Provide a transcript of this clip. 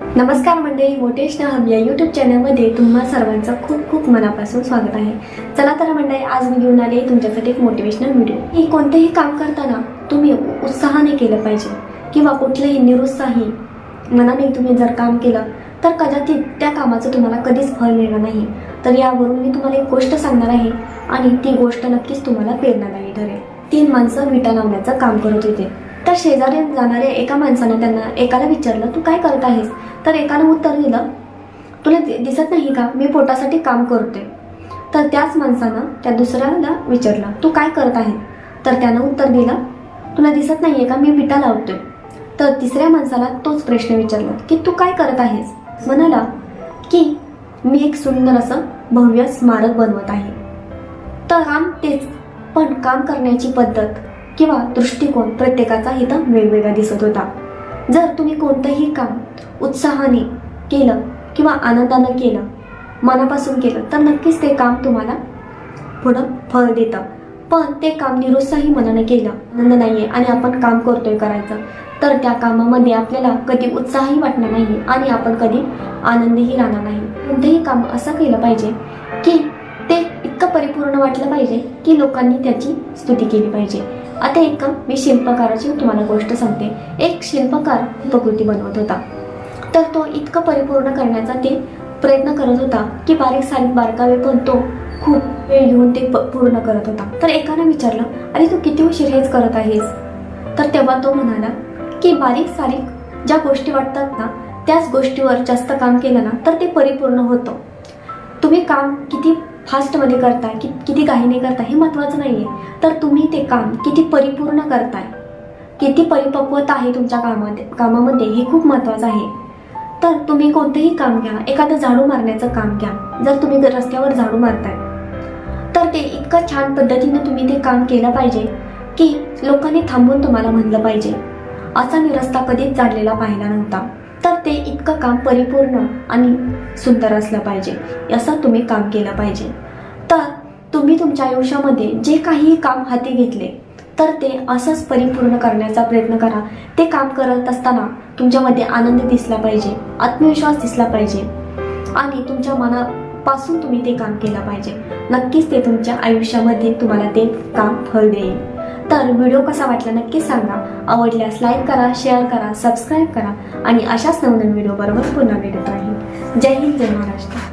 नमस्कार मंडळी motivational hub या यूट्यूब चॅनलमध्ये तुम्हा सर्वांचं खूप खूप मनापासून स्वागत आहे. चला तर मंडळी आज मी घेऊन आले तुमच्यासाठी एक मोटिवेशनल व्हिडिओ ही कोणतेही काम करताना तुम्ही उत्साहाने केलं पाहिजे किंवा कुठलेही निरुत्साही मनाने तुम्ही जर काम केलं तर कदाचित त्या कामाचं तुम्हाला कधीच फळ मिळणार नाही. तर यावरून मी तुम्हाला एक गोष्ट सांगणार आहे आणि ती गोष्ट नक्कीच तुम्हाला प्रेरणादायी ठरेल. तीन माणसं विटा लावण्याचं काम करत होते. तर शेजारी जाणाऱ्या एका माणसानं त्यांना एकाला विचारलं तू काय करत आहेस? तर एकानं उत्तर दिलं तुला दि- दिसत नाही का? मी पोटासाठी काम करते तर त्याच माणसानं त्या दुसऱ्याला विचारलं तू काय करत आहे? तर त्यानं उत्तर दिलं तुला दिसत नाही आहे का? मी विटा लावतोय. तर तिसऱ्या माणसाला तोच प्रश्न विचारला की तू काय करत आहेस? म्हणाला की मी एक सुंदर असं भव्य स्मारक बनवत आहे. तर काम तेच पण काम करण्याची पद्धत किंवा दृष्टिकोन प्रत्येकाचा इथं वेगवेगळा दिसत होता. जर तुम्ही कोणतंही काम उत्साहाने केलं किंवा आनंदानं केलं मनापासून केलं तर नक्कीच ते काम तुम्हाला पुढं फळ देतं. पण ते काम निरुत्साही मनानं केलं आनंद आहे आणि आपण काम करतोय करायचं तर त्या कामामध्ये आपल्याला कधी उत्साहही वाटणार नाही आणि आपण कधी आनंदही राहणार नाही. कोणतंही काम असं केलं पाहिजे की इतकं परिपूर्ण वाटलं पाहिजे की लोकांनी त्याची स्तुती केली पाहिजे. आता एक मी शिल्पकाराची तुम्हाला गोष्ट सांगते. एक शिल्पकार प्रकृती बनवत होता. तर तो इतकं परिपूर्ण करण्याचा ते प्रयत्न करत होता की बारीक सारीक बारकावे पण तो खूप वेळ घेऊन ते प- पूर्ण करत होता. तर एकानं विचारलं अरे तू किती उशीर हेच करत आहेस? तर तेव्हा तो म्हणाला की बारीक सारीक ज्या गोष्टी वाटतात ना त्याच गोष्टीवर जास्त काम केलं ना तर ते परिपूर्ण होतं. तुम्ही काम किती फास्टमध्ये करताय की किती घाईने करताय हे महत्त्वाचं नाही आहे तर तुम्ही ते काम किती परिपूर्ण करताय किती परिपक्वता आहे तुमच्या कामामध्ये कामामध्ये हे खूप महत्त्वाचं आहे. तर तुम्ही कोणतंही काम घ्या एखादं झाडू मारण्याचं काम घ्या जर तुम्ही रस्त्यावर झाडू मारताय. तर ते इतकं छान पद्धतीनं तुम्ही ते काम केलं पाहिजे की लोकांनी थांबून तुम्हाला म्हणलं पाहिजे. असा मी रस्ता कधीच जाणलेला पाहिला नव्हता. तर ते इतकं काम परिपूर्ण आणि सुंदर असलं पाहिजे असं तुम्ही काम केलं पाहिजे. तर तुम्ही तुमच्या आयुष्यामध्ये जे काही काम हाती घेतले तर ते असंच परिपूर्ण करण्याचा प्रयत्न करा. ते काम करत असताना तुमच्यामध्ये आनंद दिसला पाहिजे आत्मविश्वास दिसला पाहिजे आणि तुमच्या मनापासून तुम्ही ते काम केलं पाहिजे. नक्कीच ते तुमच्या आयुष्यामध्ये तुम्हाला ते काम फळ देईल. तर व्हिडिओ कसा वाटला नक्की सांगा. आवडल्यास लाईक करा शेअर करा सबस्क्राईब करा आणि अशाच नवनवीन व्हिडिओ बरोबर पुन्हा भेटत राहील. जय हिंद जय महाराष्ट्र.